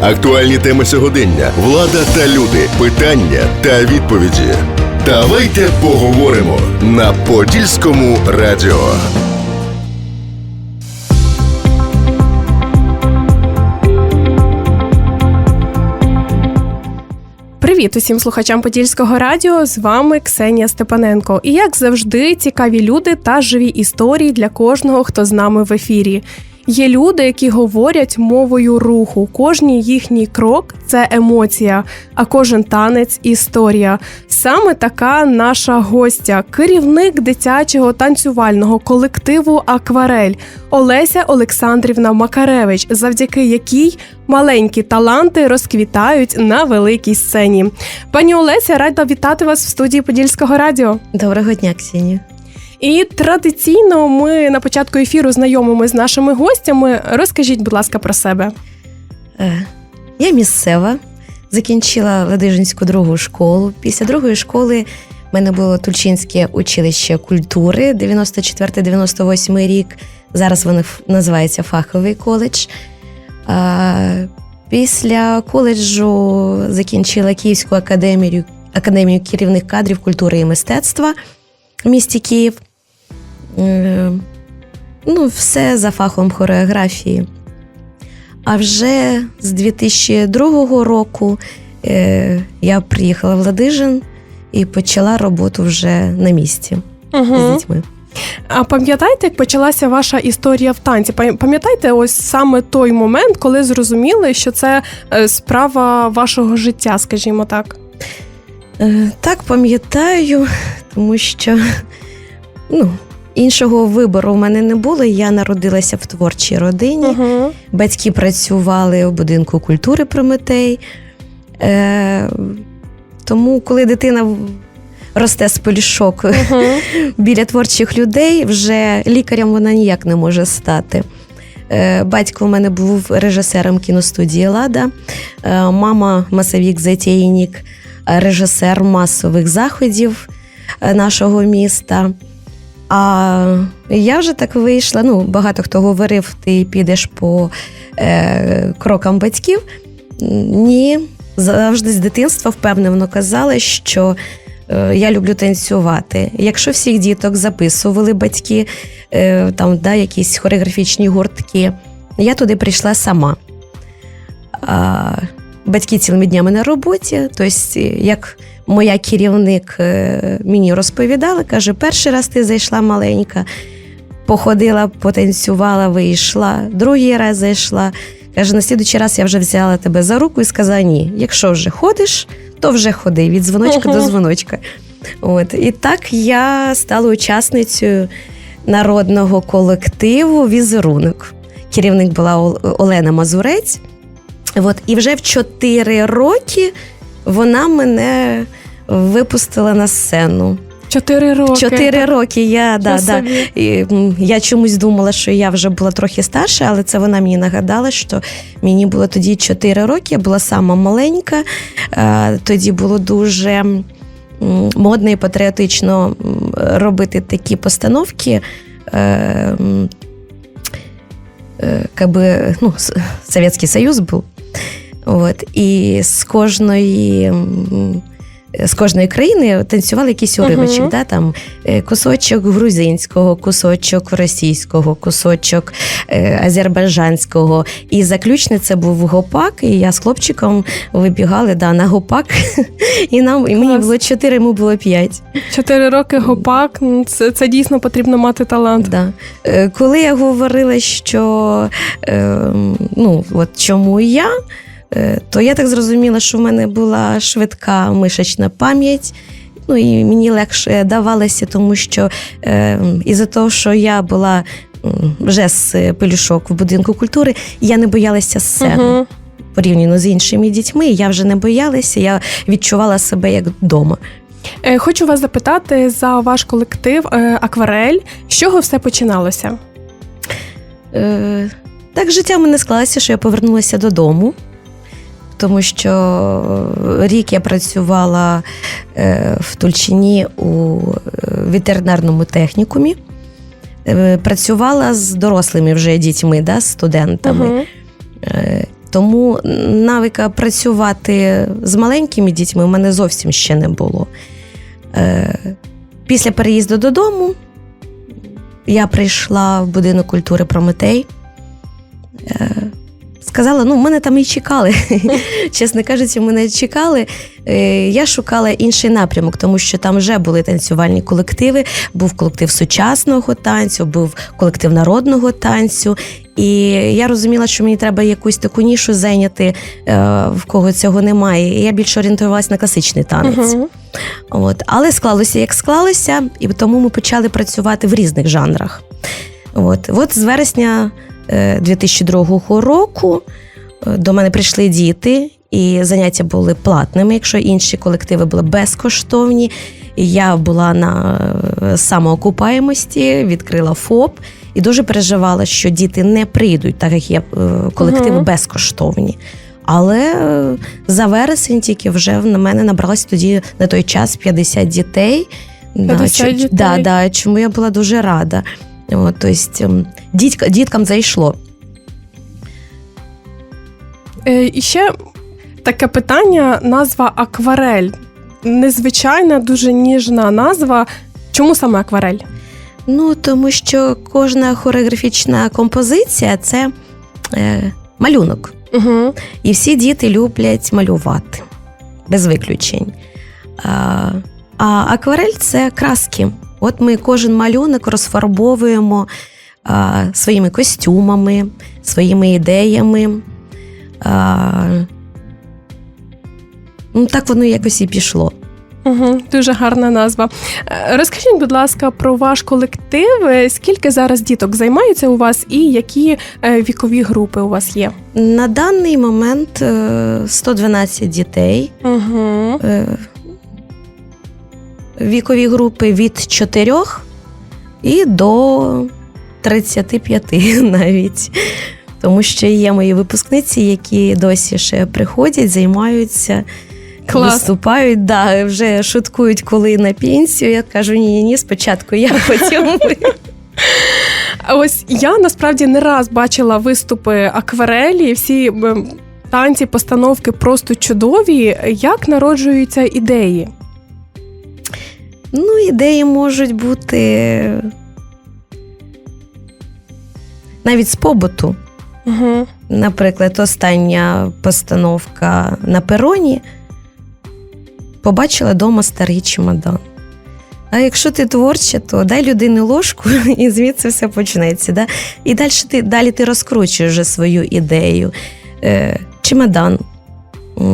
Актуальні теми сьогодення, влада та люди, питання та відповіді. Давайте поговоримо на Подільському радіо. Привіт усім слухачам Подільського радіо. З вами Ксенія Степаненко. І як завжди, цікаві люди та живі історії для кожного, хто з нами в ефірі. Є люди, які говорять мовою руху. Кожній їхній крок це емоція, а кожен танець історія. Саме така наша гостя, керівник дитячого танцювального колективу Акварель Олеся Олександрівна Макаревич, завдяки якій маленькі таланти розквітають на великій сцені. Пані Олеся, рада вітати вас в студії Подільського радіо. Доброго дня, Ксенія. І традиційно ми на початку ефіру знайомимо з нашими гостями. Розкажіть, будь ласка, про себе. Е, Я місцева, закінчила Ладижинську другу школу. Після другої школи в мене було Тульчинське училище культури 94-98 рік. Зараз воно називається фаховий коледж. Після коледжу закінчила Київську академію, академію керівних кадрів культури і мистецтва в місті Київ. Е, Ну, все за фахом хореографії. А вже з 2002 року е, я приїхала в Ладижин і почала роботу вже на місці з Угу. дітьми. А пам'ятаєте, як почалася ваша історія в танці? Пам'ятаєте, ось саме той момент, коли зрозуміли, що це е, справа вашого життя, скажімо так. Так, пам'ятаю, тому що ну, іншого вибору в мене не було. Я народилася в творчій родині. Угу. Батьки працювали в будинку культури Прометей. Е, тому, коли дитина росте з полішок Угу. біля творчих людей, вже лікарем вона ніяк не може стати. Е, Батько в мене був режисером кіностудії Лада, е, мама масовік затейник, е, режисер масових заходів е, нашого міста. А я вже так вийшла. Ну, багато хто говорив, ти підеш по е, крокам батьків. Ні, завжди з дитинства впевнено казали, що е, я люблю танцювати. Якщо всіх діток записували батьки, е, там да, якісь хореографічні гуртки, я туди прийшла сама. А, батьки цілими днями на роботі. Тобто, як моя керівник е, мені розповідала, каже: перший раз ти зайшла маленька, походила, потанцювала, вийшла, другий раз зайшла. Каже, на слідуючий раз я вже взяла тебе за руку і сказала: ні, якщо вже ходиш, то вже ходи від дзвоночка до дзвоночка. От. І так я стала учасницею народного колективу Візерунок. Керівник була Олена Мазурець. От. І вже в 4 роки вона мене випустила на сцену. Чотири роки. Чотири роки я, да, да, і, я чомусь думала, що я вже була трохи старша, але це вона мені нагадала, що мені було тоді 4 роки, я була сама маленька. Е, Тоді було дуже модно і патріотично робити такі постановки. Е, м, е, би, ну, Совєтський Союз був. От, і з кожної. З кожної країни танцювали якийсь уривочок, Мгм. да, там е, кусочок грузинського, кусочок російського, кусочок е, азербайджанського. І заключне це був гопак. І я з хлопчиком вибігали да, на гопак. І нам і мені було 4, йому було 5. Чотири роки гопак. Це, це дійсно потрібно мати талант. Да. Е, Коли я говорила, що е, ну, от чому я, то я так зрозуміла, що в мене була швидка мишечна пам'ять. Ну і мені легше давалося, тому що е, із-за того, що я була вже з пелюшок в будинку культури, я не боялася сцени. Угу. Порівняно з іншими дітьми, я вже не боялася, я відчувала себе як вдома. Е, Хочу вас запитати за ваш колектив е, Акварель. З чого все починалося? Е, так життя в мене склалося, що я повернулася додому, тому що рік я працювала е, в Тульчині у е, ветеринарному технікумі. Е, Працювала з дорослими вже дітьми, да, студентами. Угу. Е, Тому навика працювати з маленькими дітьми у мене зовсім ще не було. Е, Після переїзду додому я прийшла в будинок культури Прометей. Сказала, ну, мене там і чекали. Чесно кажучи, мене чекали. Е, Я шукала інший напрямок, тому що там вже були танцювальні колективи. Був колектив сучасного танцю, був колектив народного танцю. І я розуміла, що мені треба якусь таку нішу зайняти, е, в кого цього немає. І я більше орієнтувалася на класичний танець. Мгм. От. Але склалося як склалося, і тому ми почали працювати в різних жанрах. От, От з вересня 2002 року е, до мене прийшли діти, і заняття були платними, якщо інші колективи були безкоштовні. Я була на е, самоокупаємості, відкрила ФОП і дуже переживала, що діти не прийдуть, так як є е, колективи Мгм. безкоштовні. Але е, за вересень тільки вже на мене набралось тоді на той час 50 дітей. 50 чу- дітей. Да, да, чому я була дуже рада. От, тобто, ем, дітка, діткам зайшло. Е, І ще таке питання: назва акварель. Незвичайна, дуже ніжна назва. Чому саме акварель? Ну, тому що кожна хореографічна композиція це е, малюнок. Угу. І всі діти люблять малювати, без виключень. А, а акварель це краски. От ми кожен малюнок розфарбовуємо а, своїми костюмами, своїми ідеями. А, ну, так воно якось і пішло. Угу. Дуже гарна назва. Е, Розкажіть, будь ласка, про ваш колектив. Е, Скільки зараз діток займаються у вас і які е, вікові групи у вас є? На даний момент е, 112 дітей. Угу. Вікові групи від 4 і до 35 навіть. Тому що є мої випускниці, які досі ще приходять, займаються, Клас. виступають, да, вже шуткують, коли на пенсію. Я кажу, ні, ні, ні, спочатку я потім. А ось я насправді не раз бачила виступи акварелі, всі танці, постановки просто чудові. Як народжуються ідеї? Ну, ідеї можуть бути навіть з побуту. Угу. Наприклад, остання постановка на пероні побачила дома старий чемодан. А якщо ти творча, то дай людині ложку, і звідси все почнеться. Да? І далі ти, далі ти розкручуєш вже свою ідею. Е, чемодан,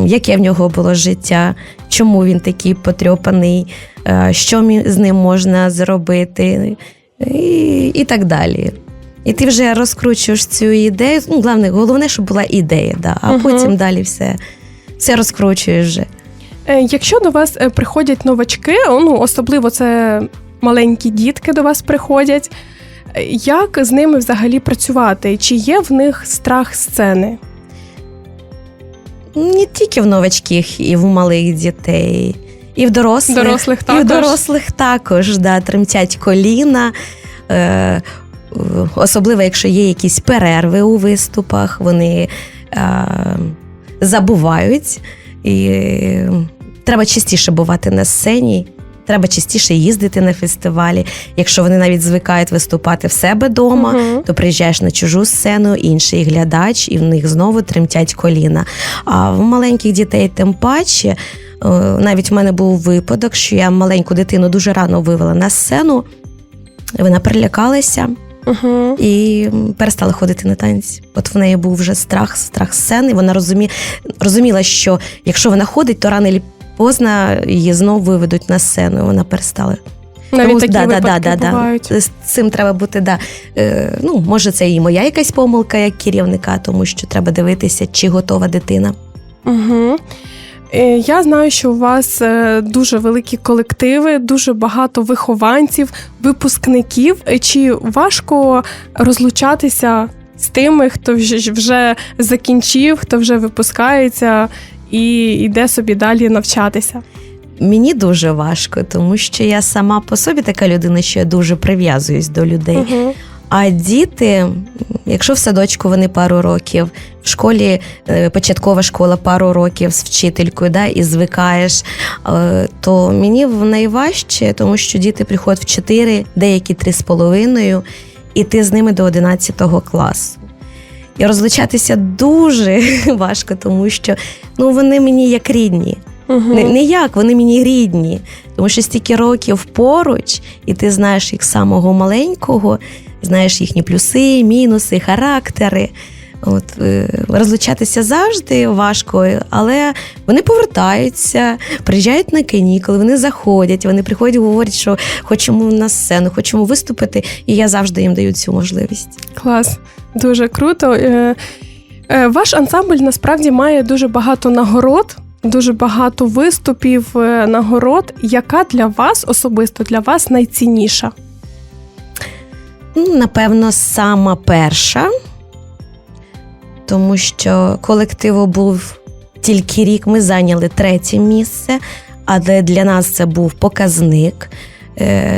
яке в нього було життя, чому він такий потрьопаний, е, що з ним можна зробити, і, і так далі. І ти вже розкручуєш цю ідею. Ну, головне, головне, щоб була ідея, да, а Мгм. потім далі все, все розкручуєш вже. Е, Якщо до вас е, приходять новачки, ну особливо це маленькі дітки до вас приходять. Як з ними взагалі працювати? Чи є в них страх сцени? Не тільки в новачків, і в малих дітей, і в дорослих. Дорослих І також. в дорослих також да, тремтять коліна. Е, особливо, якщо є якісь перерви у виступах, вони е, забувають. І треба частіше бувати на сцені. Треба частіше їздити на фестивалі. Якщо вони навіть звикають виступати в себе вдома, Мгм. то приїжджаєш на чужу сцену, інший глядач, і в них знову тремтять коліна. А в маленьких дітей тим паче. е, Навіть в мене був випадок, що я маленьку дитину дуже рано вивела на сцену. Вона перелякалася Угу. і перестала ходити на танці. От в неї був вже страх, страх сцени. Вона розумі... розуміла, що якщо вона ходить, то рано поздно її знову виведуть на сцену. І вона перестала. Навіть Тому, такі да, да, випадки да, да, бувають. З цим треба бути, да. Е, ну, може, це і моя якась помилка як керівника, тому що треба дивитися, чи готова дитина. Угу. Я знаю, що у вас е, дуже великі колективи, дуже багато вихованців, випускників. Е, Чи важко розлучатися з тими, хто вже закінчив, хто вже випускається і йде собі далі навчатися? Мені дуже важко, тому що я сама по собі така людина, що я дуже прив'язуюсь до людей. Угу. А діти, якщо в садочку вони пару років, в школі е, початкова школа пару років з вчителькою, да, і звикаєш, е, то мені найважче, тому що діти приходять в 4, деякі 3,5, і ти з ними до 11 класу. І розлучатися дуже важко, тому що ну, вони мені як рідні. Угу. Не, не як, вони мені рідні. Тому що стільки років поруч, і ти знаєш їх самого маленького, знаєш їхні плюси, мінуси, характери. От, е, розлучатися завжди важко, але вони повертаються, приїжджають на канікули, вони заходять, вони приходять, говорять, що хочемо на сцену, хочемо виступити, і я завжди їм даю цю можливість. Клас, дуже круто. Е, е, Ваш ансамбль насправді має дуже багато нагород, дуже багато виступів, е, нагород. Яка для вас особисто для вас найцінніша? Ну, Напевно, сама перша, тому що колективу був тільки рік, ми зайняли третє місце, але для нас це був показник.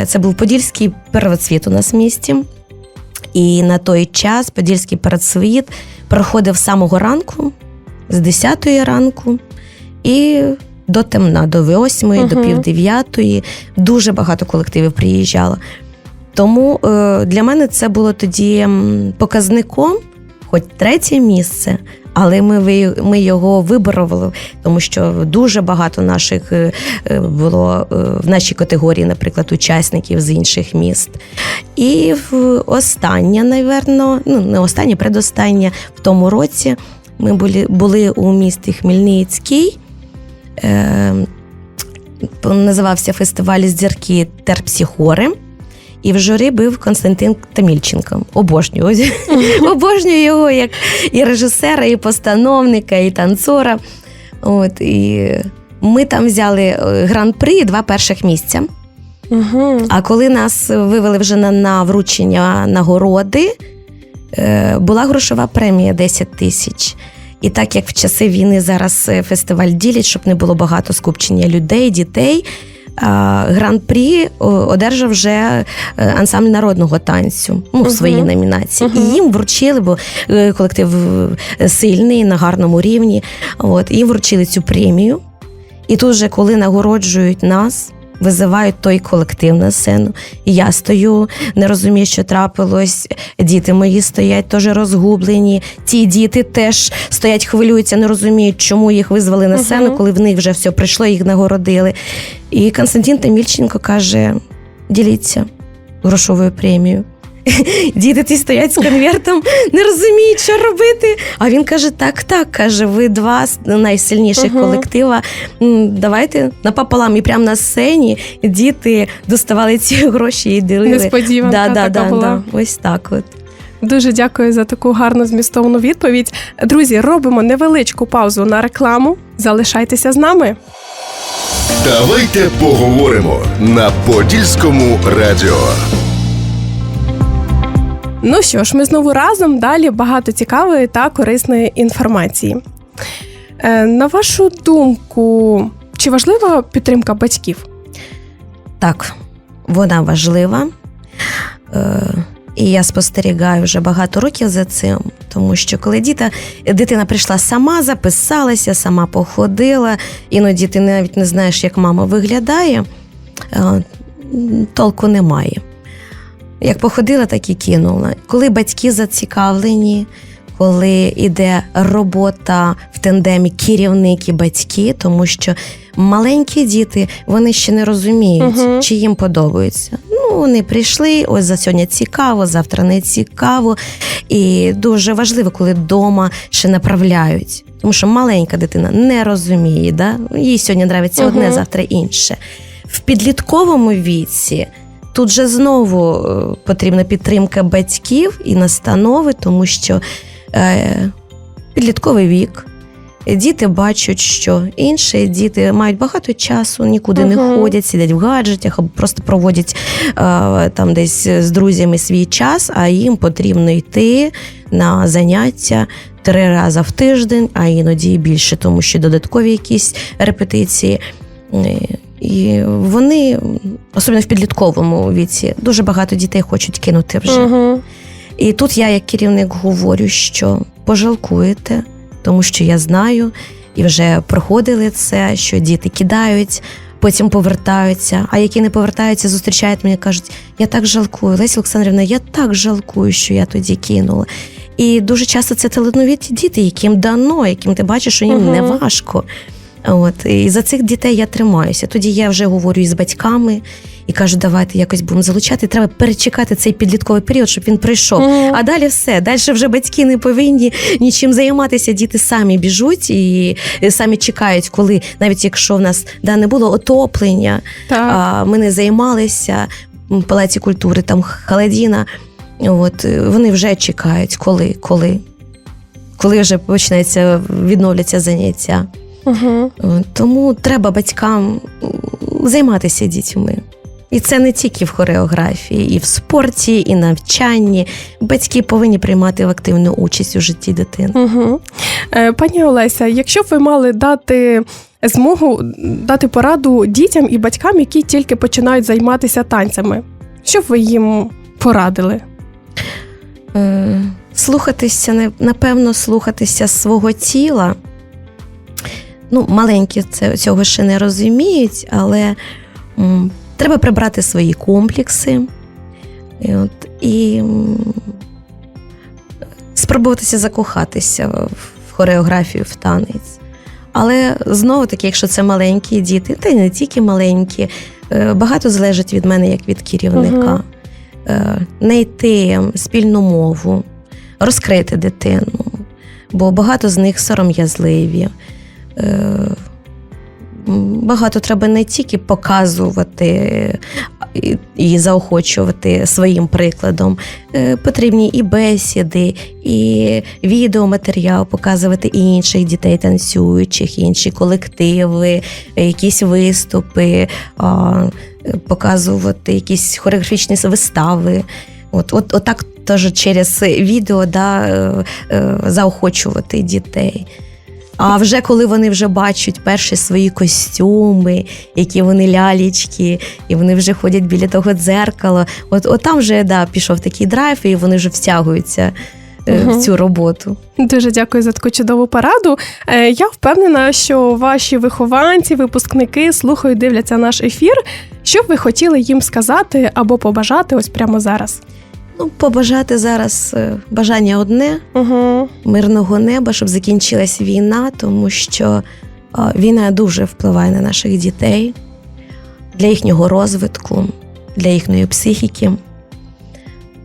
Це був Подільський первоцвіт у нас в місті. І на той час Подільський передсвіт проходив з самого ранку, з 10 ранку і до темна, до 8, до півдев'ятої пів 9. Дуже багато колективів приїжджало. Тому е, для мене це було тоді показником, хоч третє місце, але ми, ми його виборували, тому що дуже багато наших е, е, було е, в нашій категорії, наприклад, учасників з інших міст. І останнє, напевно, ну не останнє, предостаннє в тому році ми були, були у місті Хмельницький. Е, називався фестиваль зірки Терпсіхори. І в журі був Константин Тамільченко. Обожнюю. Обожнюю його як і режисера, і постановника, і танцора. От, і ми там взяли е, гран-при і два перших місця. Угу. А коли нас вивели вже на, на вручення нагороди, е, була грошова премія 10 тисяч. І так як в часи війни зараз е, фестиваль ділять, щоб не було багато скупчення людей, дітей. Гран-прі одержав вже е, ансамбль народного танцю ну, в своїй номінації. І їм вручили, бо е, колектив е, сильний на гарному рівні. От, їм вручили цю премію. І тут же, коли нагороджують нас, визивають той колектив на сцену. І я стою, не розумію, що трапилось. Діти мої стоять теж розгублені. Ті діти теж стоять, хвилюються, не розуміють, чому їх визвали на сцену, коли в них вже все прийшло, їх нагородили. І Константин Тамільченко каже: діліться грошовою премією. Діти ті стоять з конвертом, не розуміють, що робити. А він каже: так, так, каже, ви два з найсильніших Мгм. колектива. Давайте напополам. І прямо на сцені діти доставали ці гроші і ділили. Несподіванка да, да, така да, була. да. Ось так от. Дуже дякую за таку гарну змістовну відповідь. Друзі, робимо невеличку паузу на рекламу. Залишайтеся з нами. Давайте поговоримо на Подільському радіо. Ну що ж, ми знову разом далі багато цікавої та корисної інформації. Е, на вашу думку, чи важлива підтримка батьків? Так, вона важлива. Е, і я спостерігаю вже багато років за цим, тому що коли діта, дитина прийшла сама, записалася, сама походила, іноді ти навіть не знаєш, як мама виглядає, е, толку немає. Як походила, так і кинула. Коли батьки зацікавлені, коли йде робота в тандемі керівник і батьки, тому що маленькі діти вони ще не розуміють, Мгм. чи їм подобається. Ну, вони прийшли, ось за сьогодні цікаво, завтра не цікаво. І дуже важливо, коли вдома ще направляють. Тому що маленька дитина не розуміє, да? їй сьогодні нравиться одне, завтра інше. В підлітковому віці тут же знову е, потрібна підтримка батьків і настанови, тому що е, підлітковий вік. Діти бачать, що інші діти мають багато часу, нікуди не ходять, сидять в гаджетах або просто проводять е, там десь з друзями свій час, а їм потрібно йти на заняття три рази в тиждень, а іноді і більше, тому що додаткові якісь репетиції. І вони, особливо в підлітковому віці, дуже багато дітей хочуть кинути вже. Угу. І тут я, як керівник, говорю, що пожалкуєте, тому що я знаю і вже проходили це, що діти кидають. Потім повертаються, а які не повертаються, зустрічають мене, кажуть, я так жалкую. Леся Олександрівна, я так жалкую, що я тоді кинула. І дуже часто це талановиті діти, яким дано, яким ти бачиш, що їм Мгм. не важко. От і за цих дітей я тримаюся. Тоді я вже говорю із батьками і кажу, давайте якось будемо залучати. Треба перечекати цей підлітковий період, щоб він пройшов. Мгм. А далі все. Далі вже батьки не повинні нічим займатися. Діти самі біжуть і самі чекають, коли навіть якщо в нас да, не було отоплення, Так. а, ми не займалися в палаці культури, там холодіна. От е, вони вже чекають, коли, коли, коли вже почнеться відновляться заняття. Угу. Тому треба батькам займатися дітьми. І це не тільки в хореографії, і в спорті, і навчанні. Батьки повинні приймати активну участь у житті дитини. Угу. Пані Олеся, якщо б ви мали дати змогу дати пораду дітям і батькам, які тільки починають займатися танцями, що б ви їм порадили? Е, Слухатися, напевно, слухатися свого тіла. Ну, маленькі це, цього ще не розуміють, але м, треба прибрати свої комплекси. І, от, і м, спробуватися закохатися в хореографію, в танець. Але знову таки, якщо це маленькі діти, та й не тільки маленькі, е, багато залежить від мене як від керівника. Е, Знайти спільну мову, розкрити дитину, бо багато з них сором'язливі. Е, Багато треба не тільки показувати і- і заохочувати своїм прикладом. Е, Потрібні і бесіди, і відеоматеріал показувати і інших дітей танцюючих, інші колективи, е, якісь виступи, е, показувати якісь хореографічні вистави. От, от, отак теж через відео да, е, е, заохочувати дітей. А вже коли вони вже бачать перші свої костюми, які вони лялічки, і вони вже ходять біля того дзеркала, от, от там вже да, пішов такий драйв, і вони вже втягуються е, в цю роботу. Дуже дякую за таку чудову пораду. Е, Я впевнена, що ваші вихованці, випускники слухають, дивляться наш ефір. Що б ви хотіли їм сказати або побажати ось прямо зараз? Ну, побажати зараз е, бажання одне Угу. мирного неба, щоб закінчилась війна, тому що а, війна дуже впливає на наших дітей для їхнього розвитку, для їхньої психіки.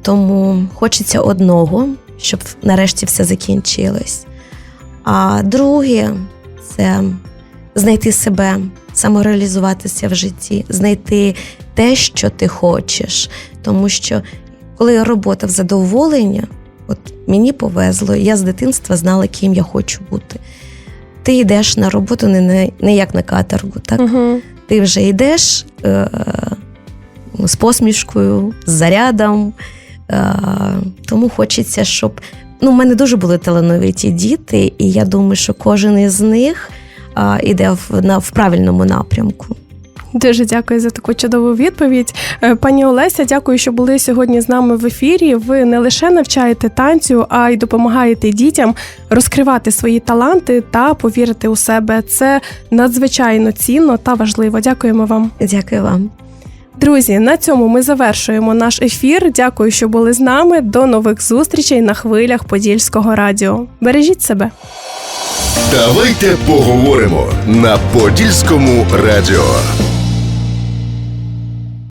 Тому хочеться одного, щоб нарешті все закінчилось. А друге це знайти себе, самореалізуватися в житті, знайти те, що ти хочеш. Тому що коли робота в задоволення, от мені повезло, я з дитинства знала, ким я хочу бути. Ти йдеш на роботу не, не, не як на каторгу, так? Угу. ти вже йдеш е, з посмішкою, з зарядом. Е, тому хочеться, щоб. Ну, в мене дуже були талановиті діти, і я думаю, що кожен із них е, іде в, на, в правильному напрямку. Дуже дякую за таку чудову відповідь. Е, Пані Олеся, дякую, що були сьогодні з нами в ефірі. Ви не лише навчаєте танцю, а й допомагаєте дітям розкривати свої таланти та повірити у себе. Це надзвичайно цінно та важливо. Дякуємо вам. Дякую вам. Друзі, на цьому ми завершуємо наш ефір. Дякую, що були з нами. До нових зустрічей на хвилях Подільського радіо. Бережіть себе. Давайте поговоримо на Подільському радіо.